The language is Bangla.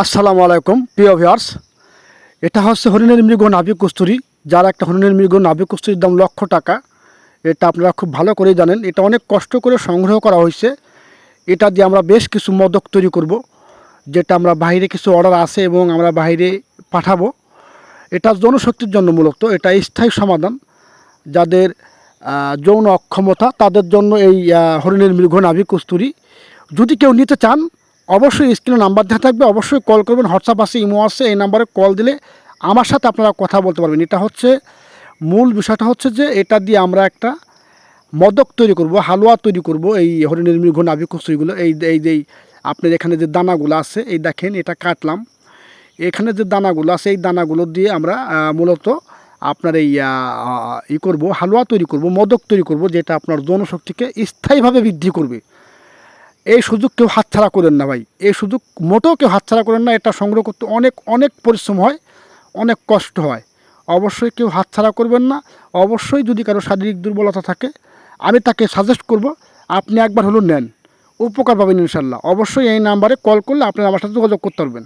আসসালামু আলাইকুম, প্রিয় ভিউয়ার্স এটা হচ্ছে হরিণের মৃগ নাবিক কস্তুরি। যার একটা হরিণের মৃগ নাবিক কস্তুরির দাম লক্ষ টাকা। এটা আপনারা খুব ভালো করেই জানেন। এটা অনেক কষ্ট করে সংগ্রহ করা হয়েছে। এটা দিয়ে আমরা বেশ কিছু মদক তৈরি করব, যেটা আমরা বাইরে কিছু অর্ডার আছে এবং আমরা বাইরে পাঠাবো। এটা জনশক্তির জন্য মূলত এটা স্থায়ী সমাধান, যাদের যৌন অক্ষমতা, তাদের জন্য এই হরিণের মৃগ নাভিক কস্তুরি। যদি কেউ নিতে চান অবশ্যই স্ক্রিনে নাম্বার দেওয়া থাকবে, অবশ্যই কল করবেন হোয়াটসঅ্যাপ আছে ইমো আছে, এই নাম্বারে কল দিলে আমার সাথে আপনারা কথা বলতে পারবেন। এটা হচ্ছে মূল বিষয়টা হচ্ছে যে এটা দিয়ে আমরা একটা মদক তৈরি করব, হালুয়া তৈরি করব, এই হরিণের মৃগ নাভিক কস্তুরিগুলো এই এই যে আপনার এখানে যে দানাগুলো আছে, এই দেখেন এটা কাটলাম। এখানে যে দানাগুলো আছে, এই দানাগুলো দিয়ে আমরা মূলত আপনার এই ই করব, হালুয়া তৈরি করব, মদক তৈরি করব, যেটা আপনার জনশক্তিকে স্থায়ীভাবে বৃদ্ধি করবে। এই সুযোগ কেউ হাতছাড়া করেন না ভাই। এই সুযোগ মোটেও কেউ হাতছাড়া করেন না। এটা সংগ্রহ করতে অনেক অনেক পরিশ্রম হয়, অনেক কষ্ট হয়। অবশ্যই কেউ হাতছাড়া করবেন না। অবশ্যই যদি কারও শারীরিক দুর্বলতা থাকে, আমি তাকে সাজেস্ট করব, আপনি একবার হলো নেন। উপকার পাবেন ইনশাল্লাহ অবশ্যই এই নাম্বারে কল করলে আপনারা আমার সাথে যোগাযোগ করতে পারবেন।